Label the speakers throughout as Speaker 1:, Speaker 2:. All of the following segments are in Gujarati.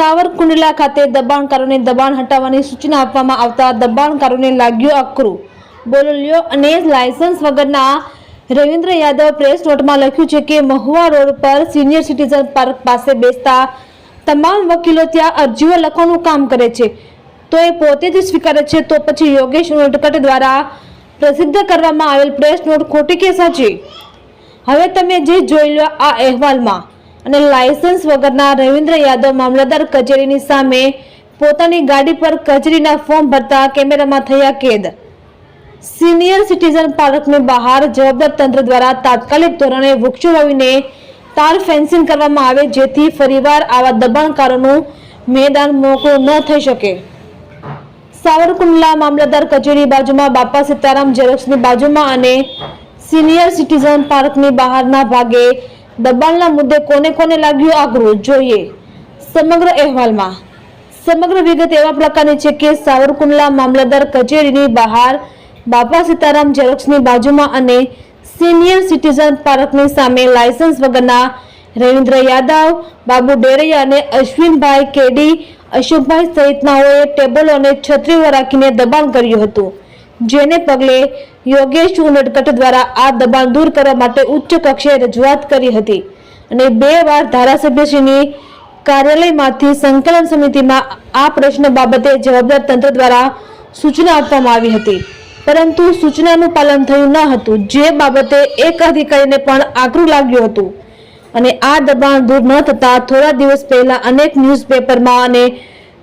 Speaker 1: સાવરકુંડલા ખાતે દબાણકારોને દબાણ હટાવવાની સૂચના આપવામાં આવતા દબાણકારોને લાગ્યો અકરું. બોલોલ્યો અને લાયસન્સ વગરના રવિન્દ્ર યાદવ પ્રેસ નોટમાં લખ્યું છે કે મહુવા રોડ પર સિનિયર સિટીઝન પાર્ક પાસે બેસતા તમામ વકીલો ત્યાં અરજીઓ લખવાનું કામ કરે છે. તો એ પોતે જ સ્વીકારે છે તો પછી યોગેશ નોટકટ દ્વારા પ્રસિદ્ધ કરવામાં આવેલ પ્રેસ નોટ ખોટી કે સાચી? હવે તમે જે જોઈ લો આ અહેવાલમાં. અને લાયસન્સ વગરના રવિન્દ્ર યાદવ મામલતદાર કચેરીની સામે પોતાની ગાડી પર કચેરીના ફોર્મ ભરતા કેમેરામાં થયા કેદ. સિનિયર સિટીઝન પાર્કની બહાર જવાબદાર તંત્ર દ્વારા તાત્કાલિક ધોરણે વૃક્ષો વાવીને તાર ફેન્સિંગ કરવામાં આવે જેથી ફરીવાર આવા દબાણકારોનું મેદાન મોકળું ન થઈ શકે. સાવરકુંડલા મામલતદાર કચેરી બાજુમાં બાપા સીતારામ ઝેરોક્સની બાજુમાં અને સિનિયર સિટીઝન પાર્કની બહારના ભાગે દબાણના મુદ્દે કોને કોને લાગ્યું આકરું જોઈએ. સમગ્ર અહેવાલમાં. સમગ્ર વિગત એવા પ્રકારની છે કે સાવરકુંડલા મામલતદાર કચેરીની બહાર બાપા સીતારામ ઝેરોક્સની બાજુમાં અને સિનિયર સિટીઝન પાર્કની સામે લાયસન્સ વગરના રવિન્દ્ર યાદવ, બાબુ ડેરૈયા અને અશ્વિનભાઈ કેડી, અશોકભાઈ સહિતનાઓએ ટેબલો અને છત્રીઓ રાખીને દબાણ કર્યું હતું. જેને પગલે યોગેશ ઉનડકટ દ્વારા આ દબાણ દૂર કરવા માટે ઉચ્ચ કક્ષાએ રજૂઆત કરી હતી. અને બે વાર ધારાસભ્યશ્રીની કાર્યાલયમાંથી સંકલન સમિતિમાં આ પ્રશ્ન બાબતે જવાબદાર તંત્ર દ્વારા સૂચના આપવામાં આવી હતી. પરંતુ સૂચનાનું પાલન થયું ન હતું, જે બાબતે એક અધિકારીને પણ આકરું લાગ્યું હતું. અને આ દબાણ દૂર ન થતાં થોડા દિવસ પહેલા અનેક ન્યૂઝપેપરમાં અને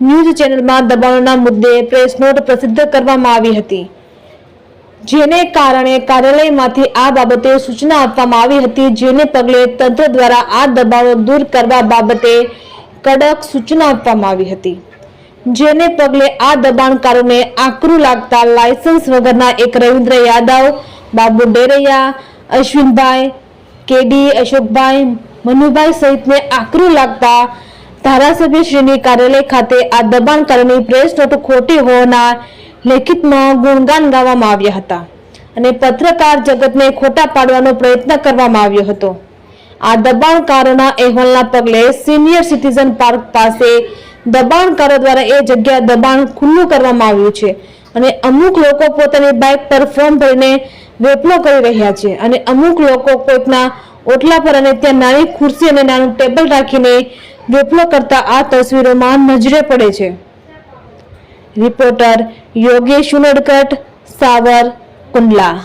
Speaker 1: ન્યૂઝ ચેનલમાં દબાણોના મુદ્દે પ્રેસ નોટ પ્રસિદ્ધ કરવામાં આવી હતી. જેને કારણે કાર્યાલયમાંથી આ બાબતે સૂચના આપવામાં આવી હતી, જેને પગલે તંત્ર દ્વારા આ દબાણો દૂર કરવા બાબતે કડક સૂચના આપવામાં આવી હતી. જેને પગલે આ દબાણકારોને આકરું લાગતા લાયસન્સ વગરના એક રવિન્દ્ર યાદવ, બાબુ ડેરૈયા, અશ્વિનભાઈ, કેડી, અશોકભાઈ, મનુભાઈ સહિતને આકરું લાગતા ધારાસભ્યશ્રીની કાર્યાલય ખાતે આ દબાણકારોની પ્રેસ નોટ ખોટી હોવાના લેખિતમાં ગુણગાન ગાવામાં આવ્યા હતા અને પત્રકાર જગતને ખોટા પાડવાનો પ્રયત્ન કરવામાં આવ્યો હતો. આ દબાણકારોના અહેવાલના પગલે સિનિયર સિટીઝન પાર્ક પાસે દબાણકારો દ્વારા એ જગ્યા દબાણ ખુલ્લું કરવામાં આવ્યું છે અને અમુક લોકો પોતાની બાઇક પર ફોર્મ ભરીને વેપલો કરી રહ્યા છે અને અમુક લોકો કોઈકના ઓટલા પર અને ત્યાં નાની ખુરશી અને નાનું ટેબલ રાખીને વેપલો કરતા આ તસવીરોમાં નજરે પડે છે. રિપોર્ટર યોગેશ ઉનડકટ સાવર કુંડલા.